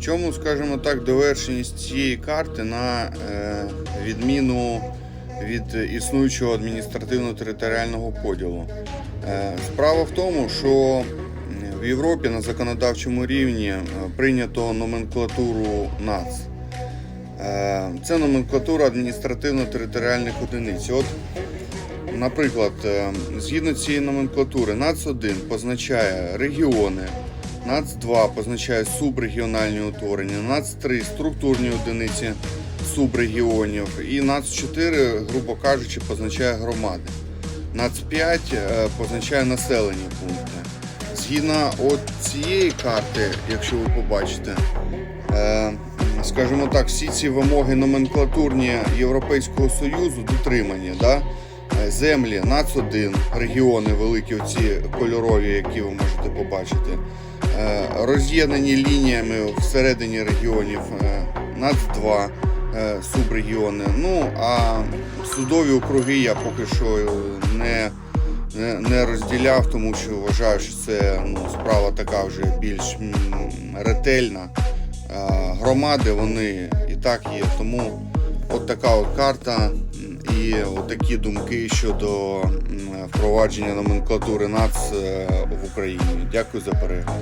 Чому, скажімо так, довершеність цієї карти на е, відміну від існуючого адміністративно-територіального поділу? Е, справа в тому, що в Європі на законодавчому рівні е, прийнято номенклатуру НАЦ. Це номенклатура адміністративно-територіальних одиниць. От, наприклад, згідно цієї номенклатури, НАЦ-1 позначає регіони, НАЦ-2 позначає субрегіональні утворення, НАЦ-3 структурні одиниці субрегіонів і НАЦ-4, грубо кажучи, позначає громади. НАЦ-5 е, позначає населені пункти. Згідно от цієї карти, якщо ви побачите, е, скажімо так, всі ці вимоги номенклатурні Європейського Союзу дотримані. Да? Е, Землі, НАЦ-1, регіони великі, оці кольорові, які ви можете побачити, роз'єднані лініями всередині регіонів е, НАЦ-2, е, субрегіони. Ну а судові округи я поки що не, не, розділяв, тому що вважаю, що це ну, справа така вже більш ретельна. Е, Громади вони і так є. Тому от така от карта і отакі думки щодо впровадження номенклатури НАЦ е, в Україні. Дякую за перегляд.